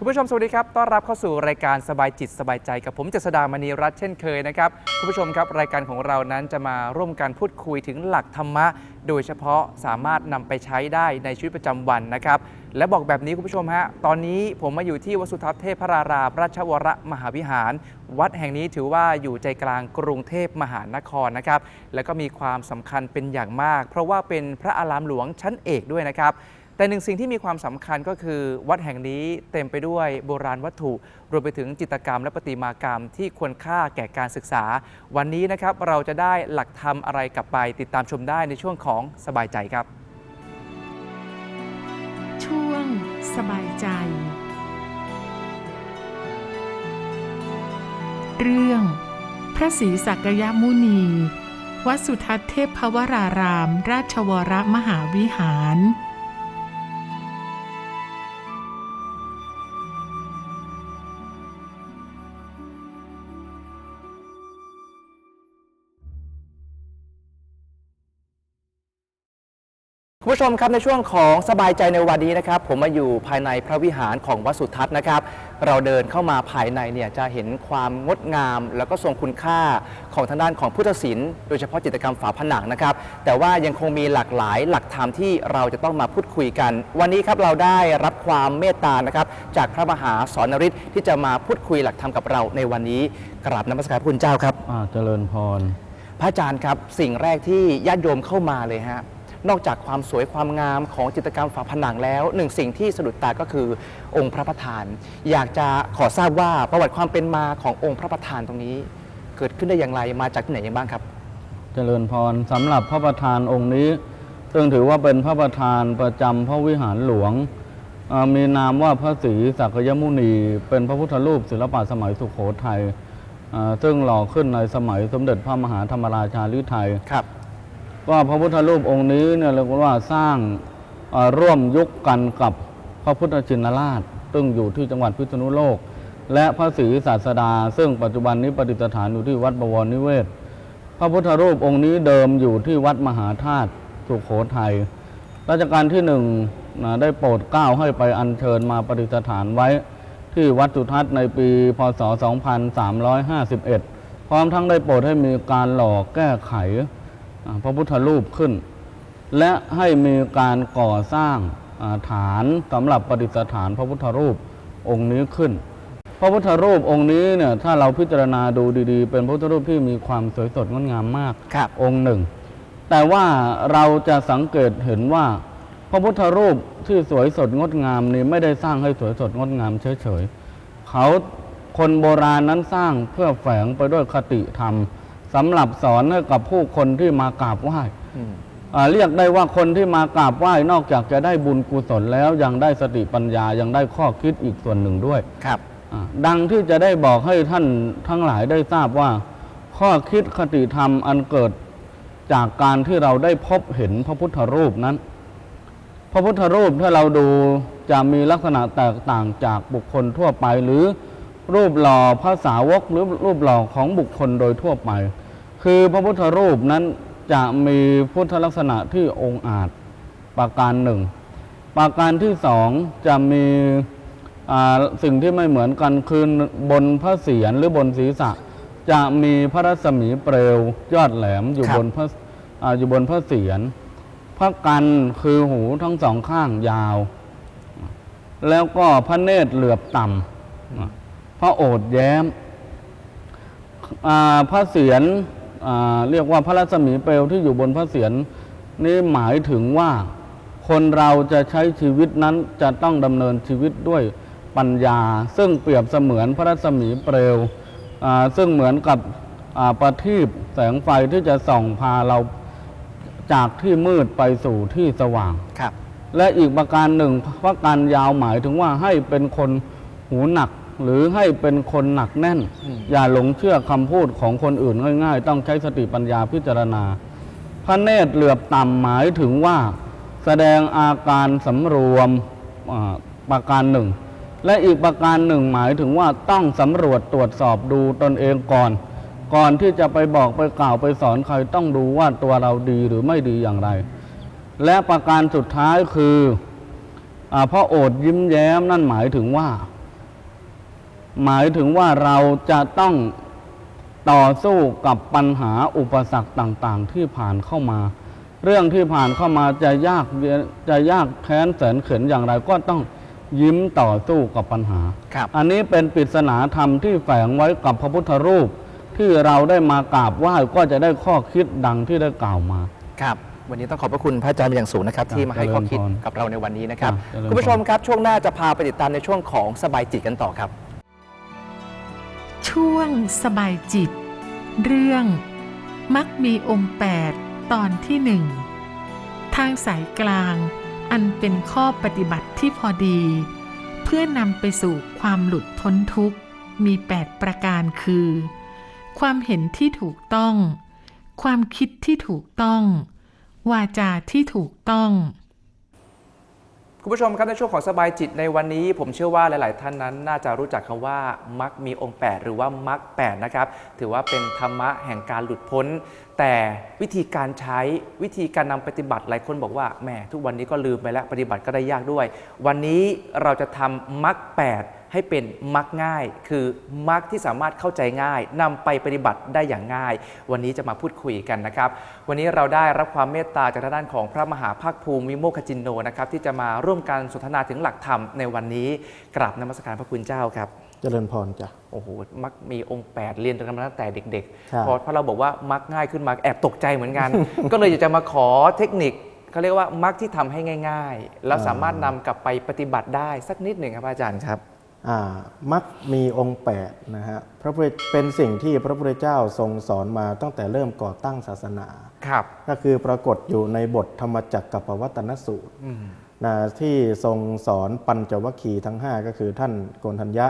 คุณผู้ชมสวัสดีครับ ต้อนรับเข้าสู่รายการสบายจิตสบายใจกับผมเจษดามณีรัตน์เช่นเคยนะครับ คุณผู้ชมครับรายการของเรานั้นจะมาร่วมกันพูดคุยถึงหลักธรรมะ โดยเฉพาะสามารถนำไปใช้ได้ในชีวิตประจำวันนะครับ และบอกแบบนี้คุณผู้ชมฮะ ตอนนี้ผมมาอยู่ที่วัดสุทัศน์เทพพรารามราชวรมหาวิหาร วัดแห่งนี้ถือว่าอยู่ใจกลางกรุงเทพมหานครนะครับ และก็มีความสำคัญเป็นอย่างมาก เพราะว่าเป็นพระอารามหลวงชั้นเอกด้วยนะครับ แต่หนึ่งสิ่งที่มีความสำคัญก็คือ วัดแห่งนี้เต็มไปด้วยโบราณวัตถุ รวมไปถึงจิตรกรรมและประติมากรรมที่ควรค่าแก่การศึกษา วันนี้นะครับเราจะได้หลักธรรมอะไรกลับไป ติดตามชมได้ในช่วงของสบายใจครับ ช่วงสบายใจ เรื่อง พระศรีสักยมุนี วัดสุทัศน์เทพพวราราม ราชวรมหาวิหาร คุณผู้ชมครับในช่วงของสบายใจในวันนี้นะครับผมมาอยู่ภายในพระวิหารของวัดสุทัศน์นะครับ เราเดินเข้ามาภายในเนี่ยจะเห็นความงดงาม แล้วก็ทรงคุณค่าของทางด้านของพุทธศิลป์โดยเฉพาะจิตรกรรมฝาผนังนะครับ แต่ว่ายังคงมีหลากหลายหลักธรรมที่เราจะต้องมาพูดคุยกัน วันนี้ครับเราได้รับความเมตตานะครับจากพระมหาสอนนริศที่จะมาพูดคุยหลักธรรมกับเราในวันนี้กราบนมัสการพระคุณเจ้าครับอ่าเจริญพร พระอาจารย์ครับสิ่งแรกที่ญาติโยมเข้ามาเลยฮะ นอกจากความสวยความงามของจิตรกรรมฝาผนังแล้วหนึ่งสิ่งที่สะดุดตาก็คือองค์พระประธาน อยากจะขอทราบว่าประวัติความเป็นมาขององค์พระประธานตรงนี้ เกิดขึ้นได้อย่างไรมาจากที่ไหนอย่างบ้างครับ เจริญพรสำหรับพระประธานองค์นี้ ซึ่งถือว่าเป็นพระประธานประจำพระวิหารหลวงอ่ามีนามว่าพระศรีสักยมุนี เป็นพระพุทธรูปศิลปะสมัยสุโขทัยอ่าซึ่งหล่อขึ้นในสมัยสมเด็จพระมหาธรรมราชาลิไทย ครับว่าพระพุทธรูปองค์นี้เนี่ยเรียกว่าสร้างร่วมยุคกันกับพระพุทธชินราช ซึ่งอยู่ที่จังหวัดพิษณุโลก และพระศรีศาสดา ซึ่งปัจจุบันนี้ประดิษฐานอยู่ที่วัดบวรนิเวศ พระพุทธรูปองค์นี้เดิมอยู่ที่วัดมหาธาตุสุโขทัยรัชกาลที่หนึ่งได้โปรดเกล้าให้ไปอัญเชิญมาประดิษฐานไว้ ที่วัดสุทัศน์ในปีพศ 2351 พร้อมทั้งได้โปรดให้มีการหล่อแก้ไข พระพุทธรูปขึ้น และให้มีการก่อสร้างอ่าฐานสำหรับประดิษฐานพระพุทธรูปองค์นี้ขึ้น พระพุทธรูปองค์นี้เนี่ยถ้าเราพิจารณาดูดีๆ เป็นพระพุทธรูปที่มีความสวยสดงดงามมากครับองค์หนึ่ง แต่ว่าเราจะสังเกตเห็นว่า พระพุทธรูปที่สวยสดงดงามนี้ไม่ได้สร้างให้สวยสดงดงามเฉยๆเขาคนโบราณนั้นสร้างเพื่อแฝงไปด้วยคติธรรม สำหรับสอนให้กับผู้คนที่มากราบไหว้อืมอ่าเรียกได้ว่าคนที่มากราบไหว้นอกจากจะได้บุญกุศลแล้วยังได้สติปัญญายังได้ข้อคิดอีกส่วนหนึ่งด้วยครับอ่าดังที่จะได้บอกให้ท่านทั้งหลายได้ทราบว่า ข้อคิดคติธรรมอันเกิดจากการที่เราได้พบเห็นพระพุทธรูปนั้น พระพุทธรูปถ้าเราดูจะมีลักษณะแตกต่างจากบุคคลทั่วไปหรือ รูปหล่อพระสาวกหรือรูปหล่อของบุคคลโดยทั่วไป คือพระพุทธรูปนั้นจะมีพุทธลักษณะที่องค์อาจประการหนึ่ง ประการที่สองจะมีสิ่งที่ไม่เหมือนกันคือบนพระเศียรหรือบนศีรษะ จะมีพระรัศมีเปลวยอดแหลมอยู่บบนพระออยู่บนพระเศียรพระกันคือหูทั้งสองข้างยาว แล้วก็พระเนตรเหลือบต่ำ พระโอษฐ์แย้มอ่าพระเศียรอ่าเรียกว่าพระรัศมีเปลวที่อยู่บนพระเศียรนี่หมายถึงว่าคนเราจะใช้ชีวิตนั้นจะต้องดำเนินชีวิตด้วยปัญญา ซึ่งเปรียบเสมือนพระรัศมีเปลวอ่าซึ่งเหมือนกับอ่าประทีปแสงไฟที่จะส่องพาเราจากที่มืดไปสู่ที่สว่างครับและอีกประการหนึ่งพระการยาวหมายถึงว่าให้เป็นคนหูหนัก หรือให้เป็นคนหนักแน่นอืมอย่าหลงเชื่อคำพูดของคนอื่นง่าย ๆ ต้องใช้สติปัญญาพิจารณา พระเนตรเหลือบต่ำหมายถึงว่า แสดงอาการสำรวมอ่าประการหนึ่ง และอีกประการหนึ่งหมายถึงว่าต้องสำรวจตรวจสอบดูตนเองก่อน ก่อนที่จะไปบอกไปกล่าวไปสอนใครต้องดูว่าตัวเราดีหรือไม่ดีอย่างไร และประการสุดท้ายคืออาพระโอษฐ์ยิ้มแย้มนั่นหมายถึงว่า หมายถึงว่าเราจะต้องต่อสู้กับปัญหาอุปสรรคต่างๆ ที่ผ่านเข้ามา เรื่องที่ผ่านเข้ามาจะยากเย็นจะยากแค้นแสนเข็นอย่างไรก็ต้องยิ้มต่อสู้กับปัญหาครับอันนี้เป็นปริศนาธรรมที่แฝงไว้กับพระพุทธรูป ที่เราได้มากราบไหว้ก็จะได้ข้อคิดดังที่ได้กล่าวมาครับวันนี้ต้องขอบพระคุณพระอาจารย์เป็นอย่างสูงนะครับครับที่มาให้ข้อคิดเจริญพรกับเราในวันนี้นะครับครับเจริญพรคุณผู้ชมครับช่วงหน้าจะพาไปติดตามในช่วงของสบายจิตกันต่อครับ ช่วงสบายจิต เรื่อง มักมีองค์แปดตอนที่หนึ่งทางสายกลางอันเป็นข้อปฏิบัติที่พอดี เพื่อนำไปสู่ความหลุดพ้นทุกข์มี 8 ประการคือ ความเห็นที่ถูกต้อง ความคิดที่ถูกต้อง วาจาที่ถูกต้อง คุณผู้ชมครับในช่วงของสบายจิตในวันนี้ ผมเชื่อว่าหลาย ๆ ท่านนั้น น่าจะรู้จักคำว่ามักมีองค์ 8 หรือว่ามักแปดนะครับ ถือว่าเป็นธรรมะแห่งการหลุดพ้น แต่วิธีการใช้วิธีการนำปฏิบัติหลายคนบอกว่าแหมทุกวันนี้ก็ลืมไปแล้วปฏิบัติก็ได้ยากด้วย วันนี้เราจะทำมักแปด ให้เป็นมักง่าย คือมักที่สามารถเข้าใจง่ายนำไปปฏิบัติได้อย่างง่าย วันนี้จะมาพูดคุยกันนะครับ วันนี้เราได้รับความเมตตาจากทางด้านของพระมหาภาคภูมิวิโมกขจินโนนะครับที่จะมาร่วมกันสนทนาถึงหลักธรรมในวันนี้กราบนมัสการพระคุณเจ้าครับเจริญพรจ้ะโอ้โหมักมีองค์8เรียนกันมาตั้งแต่เด็กครับๆพอพอเราบอกว่ามักง่ายขึ้นมาแอบตกใจเหมือนกัน ก็เลยอยากจะมาขอเทคนิคเขาเรียกว่ามักที่ทำให้ง่าย ๆ แล้วสามารถนำกลับไปปฏิบัติได้สักนิดหนึ่งครับอาจารย์ครับอ่า มักมีองค์แปดนะฮะพระพุทธเป็นสิ่งที่พระพุทธเจ้าทรงสอนมาตั้งแต่เริ่มก่อตั้งศาสนาครับก็คือปรากฏอยู่ในบทธรรมจักรกับปวัตนสูตรอืมนะที่ทรงสอนปัญจวัคคีย์ทั้ง 5 ก็คือท่านโกนทัญญะ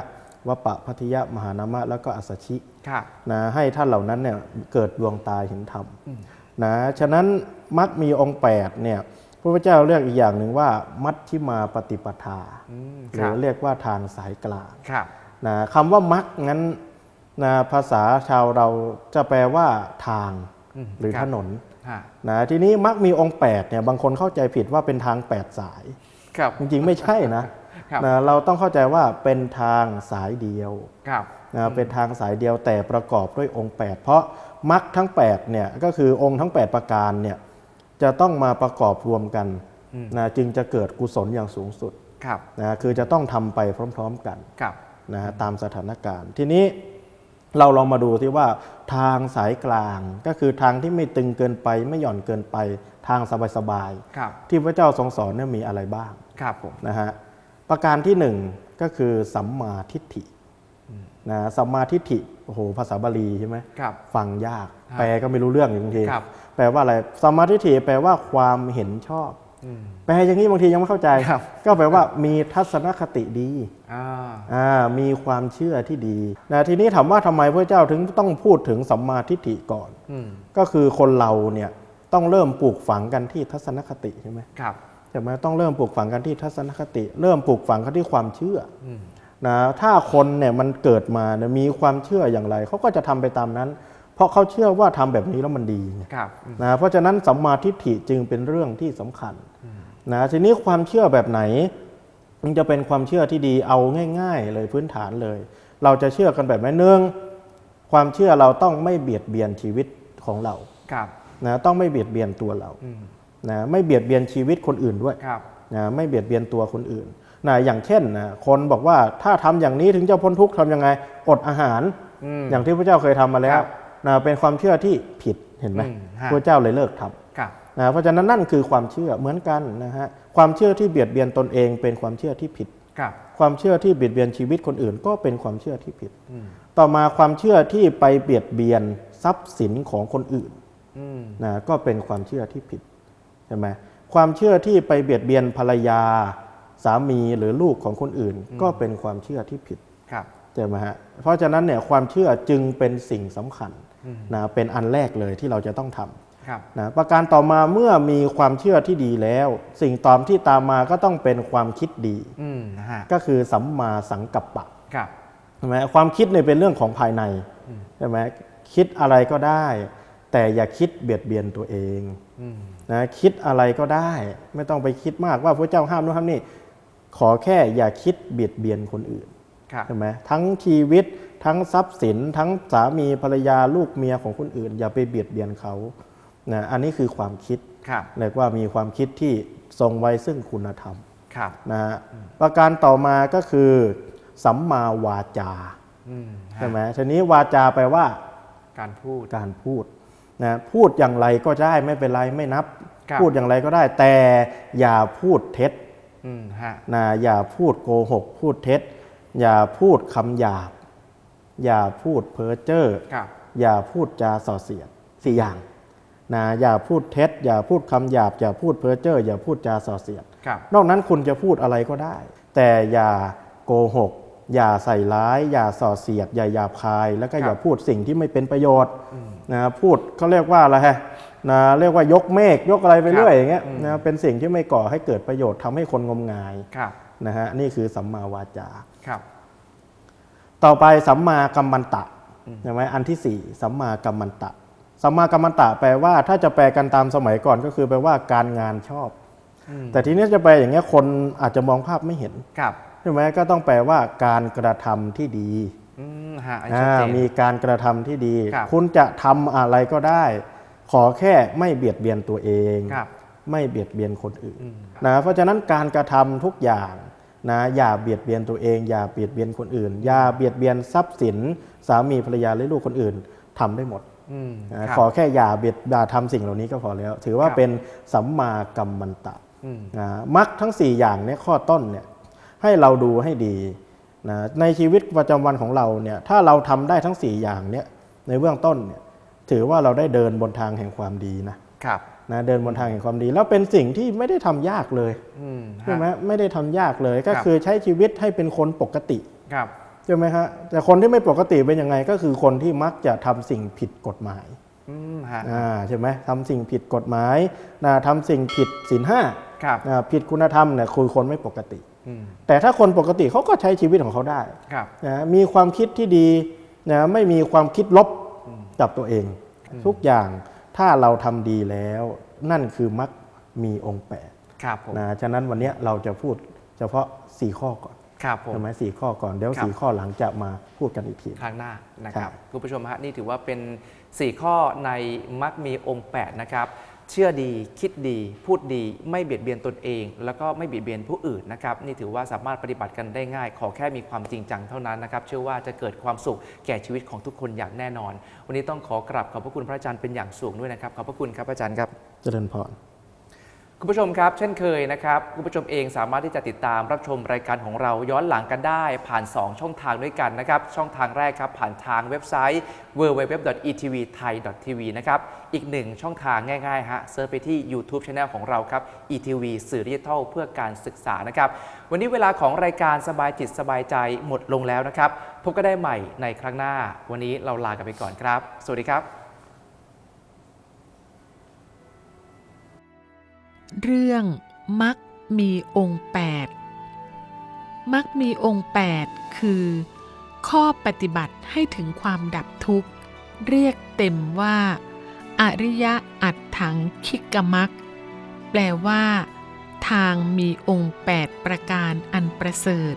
วปะพัทยะมหานามะแล้วก็อัสสชิครับนะให้ท่านเหล่านั้นเนี่ยเกิดดวงตาเห็นธรรมนะฉะนั้นมักมีองค์8เนี่ยพระ พุทธเจ้าเรียกอีกอย่างหนึ่งว่า มัชชิมาปฏิปทาอืมหครืรัอบเรียกว่าทางสายกลางครับนะคำว่ามักงั้นนะภาษาชาวเราจะแปลว่าทางอืมหรือครับถนนฮะนะทีนี้มักมีองค์8เนี่ยบางคนเข้าใจผิดว่าเป็นทาง 8 สายครับจริงๆไม่ใช่นะครับนะเราต้องเข้าใจว่าเป็นทางสายเดียวครับนะเป็นทางสายเดียวแต่ประกอบด้วยองค์ 8 เพราะมักทั้ง8เนี่ยก็คือองค์ทั้ง 8 ประการเนี่ย จะต้องมาประกอบรวมกันอืมนะจึงจะเกิดกุศลอย่างสูงสุดครับนะคือจะต้องทำไปพร้อม ๆกันครับนะฮะตามสถานการณ์ ทีนี้เราลองมาดูที่ว่าทางสายกลางก็คือทางที่ไม่ตึงเกินไปไม่หย่อนเกินไปทางสบายครับๆที่พระเจ้าทรงสอนเนี่ยมีอะไรบ้างครับผมนะฮะประการที่หนึ่งก็คือสัมมาทิฏฐิ นะสัมมาทิฏฐิโอ้โหภาษาบาลีใช่ไหมครับ ฟังยากครับแปลก็ไม่รู้เรื่องอย่างบางทีครับแปลว่าอะไรสัมมาทิฏฐิแปลว่าความเห็นชอบอืมแปลอย่างนี้บางทียังไม่เข้าใจครับก็แปลว่ามีทัศนคติดีอ่าอ่ามีความเชื่อที่ดีนะทีนี้ถามว่าทำไมพระเจ้าถึงต้องพูดถึงสัมมาทิฏฐิก่อนอืมก็คือคนเราเนี่ยต้องเริ่มปลูกฝังกันที่ทัศนคติใช่ไหมครับใช่ไหมต้องเริ่มปลูกฝังกันที่ทัศนคติ เริ่มปลูกฝังกันที่ความเชื่ออืม นะถ้าคนเนี่ยมันเกิดมาเนี่ยมีความเชื่ออย่างไรเขาก็จะทำไปตามนั้น เพราะเขาเชื่อว่าทำแบบนี้แล้วมันดีไงครับอืมนะเพราะฉะนั้นสัมมาทิฏฐิจึงเป็นเรื่องที่สำคัญนะทีนี้ความเชื่อแบบไหนมันจะเป็นความเชื่อที่ดีเอาง่าย ๆ เลยพื้นฐานเลย เราจะเชื่อกันแบบไหนหนึ่งความเชื่อเราต้องไม่เบียดเบียนชีวิตของเราครับนะต้องไม่เบียดเบียนตัวเราอืมนะไม่เบียดเบียนชีวิตคนอื่นด้วยครับนะไม่เบียดเบียนตัวคนอื่น นะอย่างเช่นนะคนบอกว่าถ้าทำอย่างนี้ถึงจะพ้นทุกข์ทำยังไง อดอาหารอืมอย่างที่พระเจ้าเคยทำมาแล้ควรับนะเป็นความเชื่อที่ผิดเห็นไหมอืมฮะพระเจ้าเลยเลิกทำครับนะเพราะฉะนั้นนั่นคือความเชื่อเหมือนกันนะฮะความเชื่อที่เบียดเบียนตนเอง เป็นความเชื่อที่ผิดครับความเชื่อที่เบียดเบียนชีวิตคนอื่น ก็เป็นความเชื่อที่ผิดอืมต่อมาความเชื่อที่ไปเบียดเบียนทรัพย์สินของคนอื่นอืมนะก็เป็นความเชื่อที่ผิดใช่ไหมความเชื่อที่ไปเบียดเบียนภรรยา สามีหรือลูกของคนอื่น ก็เป็นความเชื่อที่ผิดครับใช่ไหมฮะเพราะฉะนั้นเนี่ยความเชื่อจึงเป็นสิ่งสำคัญนะเป็นอันแรกเลยที่เราจะต้องทำครับนะประการต่อมาเมื่อมีความเชื่อที่ดีแล้ว สิ่งตามที่ตามมาก็ต้องเป็นความคิดดีอืมนะฮะก็คือสัมมาสังกัปปะครับใช่ไหมความคิดเนี่ยเป็นเรื่องของภายในใช่ไหมคิดอะไรก็ได้ แต่อย่าคิดเบียดเบียนตัวเองอืมนะคิดอะไรก็ได้ ไม่ต้องไปคิดมากว่าพระเจ้าห้ามนู่นห้ามนี่ ขอแค่อย่าคิดเบียดเบียนคนอื่นครับใช่ไหมทั้งชีวิตทั้งทรัพย์สิน ทั้งสามีภรรยาลูกเมียของคนอื่น อย่าไปเบียดเบียนเขานะอันนี้คือความคิดครับเรียกว่ามีความคิดที่ทรงไว้ซึ่งคุณธรรมครับนะฮะประการต่อมาก็คือสัมมาวาจาอืมฮะใช่ไหมทีนี้วาจาแปลว่า การพูดการพูดนะพูดอย่างไรก็ได้ไม่เป็นไรไม่นับครับพูดอย่างไรก็ได้แต่อย่าพูดเท็จอืมฮะ นะอย่าพูดโกหก พูดเท็จ อย่าพูดคำหยาบ อย่าพูดเพ้อเจ้อครับอย่าพูดจาส่อเสียดสี่อย่างนะอย่าพูดเท็จ อย่าพูดคำหยาบ อย่าพูดเพ้อเจ้ออย่าพูดจาส่อเสียดครับนอกนั้นคุณจะพูดอะไรก็ได้ แต่อย่าโกหก อย่าใส่ร้าย อย่าส่อเสียด อย่าหยาบคาย แล้วก็อย่าพูดสิ่งที่ไม่เป็นประโยชน์นะพูดเขาเรียกว่าอะไรฮะ นะเรียกว่ายกเมฆยกอะไรไปเรื่อยอย่างเงี้ยนะเป็นสิ่งที่ไม่ก่อให้เกิดประโยชน์ทำให้คนงมงายครับนะฮะนี่คือสัมมาวาจาครับ ต่อไปสัมมากัมมันตะใช่ไหมอันที่สี่สัมมากัมมันตะสัมมากัมมันตะแปลว่าถ้าจะแปลกันตามสมัยก่อนก็คือแปลว่าการงานชอบ แต่ทีนี้จะแปลอย่างเงี้ยคนอาจจะมองภาพไม่เห็นครับใช่ไหมก็ต้องแปลว่าการกระทำที่ดีอืมฮะอันนี้ชัดอ่าเจนมีการกระทำที่ดีครับคุณจะทำอะไรก็ได้ ขอแค่ไม่เบียดเบียนตัวเองครับไม่เบียดเบียนคนอื่นอืมนะเพราะฉะนั้นการกระทำทุกอย่างนะอย่าเบียดเบียนตัวเอง อย่าเบียดเบียนคนอื่น อย่าเบียดเบียนทรัพย์สิน สามีภรรยาและลูกคนอื่นทำได้หมดอืมนะครับขอแค่อย่าเบียดอย่าทำสิ่งเหล่านี้ก็พอแล้ว ถือว่าครับเป็นสัมมากัมมันตะอืมนะมักทั้ง 4 อย่างเนี้ข้อต้นเนี่ยให้เราดูให้ดีนะในชีวิตประจำวันของเราเนี่ยถ้าเราทำได้ทั้ง 4 อย่างเนี้ยในเบื้องต้นเนี่ย ถือว่าเราได้เดินบนทางแห่งความดีนะครับนะเดินบนทางแห่งความดี แล้วเป็นสิ่งที่ไม่ได้ทำยากเลยอืมฮะใช่ไหมไม่ได้ทำยากเลยก็ครับคือใช้ชีวิตให้เป็นคนปกติครับใช่ไหมฮะแต่คนที่ไม่ปกติเป็นยังไงก็คือคนที่มักจะทำสิ่งผิดกฎหมายอืมฮะอ่าใช่ไหมทำสิ่งผิดกฎหมายนะทำสิ่งผิดศีลห้าครับอ่าผิดคุณธรรมเนี่ยคือคนไม่ปกติอืมแต่ถ้าคนปกติเขาก็ใช้ชีวิตของเขาได้ครับนะมีความคิดที่ดีนะไม่มีความคิดลบ กับตัวเอง ทุกอย่างถ้าเราทำดีแล้ว นั่นคือมักมีองค์แปดครับผมนะฉะนั้นวันเนี้ยเราจะพูดเฉพาะ 4 ข้อก่อนครับผมใช่ไหมสี่ข้อก่อนเดี๋ยวครับสี่ข้อหลังจะมาพูดกันอีกทีครั้งหน้านะคครัรับบคุณผู้ชมฮะนี่ถือว่าเป็น 4 ข้อในมักมีองค์8นะครับเชื่อดีคิดดีพูดดีไม่เบียดเบียนตนเอง แล้วก็ไม่เบียดเบียนผู้อื่นนะครับนี่ถือว่าสามารถปฏิบัติกันได้ง่าย ขอแค่มีความจริงจังเท่านั้นนะครับเชื่อว่าจะเกิดความสุขแก่ชีวิตของทุกคนอย่างแน่นอน วันนี้ต้องขอกราบขอบพระคุณพระอาจารย์เป็นอย่างสูงด้วยนะครับขอบพระคุณครับอาจารย์ครับเจริญพร คุณผู้ชมครับ เช่นเคยนะครับคุณผู้ชมเองสามารถที่จะติดตามรับชมรายการของเราย้อนหลังกันได้ ผ่าน 2 ช่องทางด้วยกันนะครับ ช่องทางแรกครับ ผ่านทางเว็บไซต์ www.etvthai.tv นะครับอีกหนึ่งช่องทางง่ายๆฮะเซิร์ชไปที่ YouTube Channel ของเราครับ ETV สื่อดิจิทัลเพื่อการศึกษานะครับ วันนี้เวลาของรายการสบายจิตสบายใจหมดลงแล้วนะครับพบกันได้ใหม่ในครั้งหน้า วันนี้เราลากันไปก่อนครับ สวัสดีครับ เรื่องมักมีองค์แปดมักมีองค์แปดคือ ข้อปฏิบัติให้ถึงความดับทุกข์ เรียกเต็มว่า อริยะอัดถังคิกมักแปลว่า ทางมีองค์แปดประการอันประเสริฐ